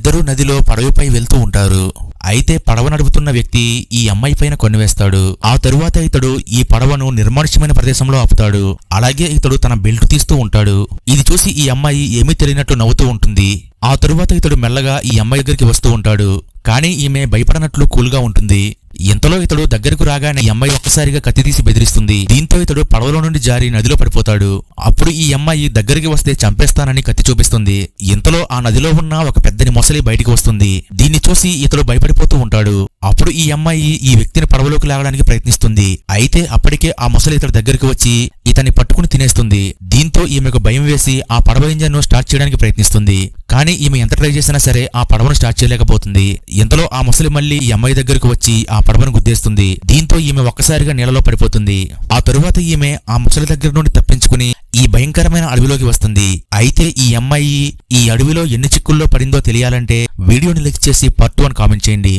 ఇద్దరూ నదిలో పడవపై వెళ్తూ ఉంటారు. అయితే పడవ నడుపుతున్న వ్యక్తి ఈ అమ్మాయి పైన కొనివేస్తాడు. ఆ తరువాత ఇతడు ఈ పడవను నిర్మానుష్యమైన ప్రదేశంలో ఆపుతాడు. అలాగే ఇతడు తన బెల్ట్ తీస్తూ ఉంటాడు. ఇది చూసి ఈ అమ్మాయి ఏమీ తెలియనట్టు నవ్వుతూ ఉంటుంది. ఆ తరువాత ఇతడు మెల్లగా ఈ అమ్మాయి దగ్గరికి వస్తూ ఉంటాడు. కానీ ఈమె భయపడనట్లు కూల్గా ఉంటుంది. ఇంతలో ఇతడు దగ్గరకు రాగానే ఈ అమ్మాయి ఒక్కసారిగా కత్తి తీసి బెదిరిస్తుంది. దీంతో ఇతడు పడవలో నుండి జారి నదిలో పడిపోతాడు. అప్పుడు ఈ అమ్మాయి దగ్గరికి వస్తే చంపేస్తానని కత్తి చూపిస్తుంది. ఇంతలో ఆ నదిలో ఉన్న ఒక పెద్దని మొసలి బయటికి వస్తుంది. దీన్ని చూసి ఇతడు భయపడిపోతూ ఉంటాడు. అప్పుడు ఈ అమ్మాయి ఈ వ్యక్తిని పడవలోకి లాగడానికి ప్రయత్నిస్తుంది. అయితే అప్పటికే ఆ మొసలి ఇతడి దగ్గరికి వచ్చి ఇతన్ని పట్టుకుని తినేస్తుంది. దీంతో ఈమెకు భయం వేసి ఆ పడవ ఇంజన్ స్టార్ట్ చేయడానికి ప్రయత్నిస్తుంది. కానీ ఈమె ఎంత ట్రై చేసినా సరే ఆ పడవను స్టార్ట్ చేయలేకపోతుంది. ఇంతలో ఆ ముసలి మళ్ళీ ఈ అమ్మాయి దగ్గరకు వచ్చి ఆ పడవను గుద్దేస్తుంది. దీంతో ఈమె ఒక్కసారిగా నీళ్ళలో పడిపోతుంది. ఆ తరువాత ఈమె ఆ ముసలి దగ్గర నుండి తప్పించుకుని ఈ భయంకరమైన అడవిలోకి వస్తుంది. అయితే ఈ అమ్మాయి ఈ అడవిలో ఎన్ని చిక్కుల్లో పడిందో తెలియాలంటే వీడియోని లిక్ చేసి పార్ట్ అని కామెంట్ చేయండి.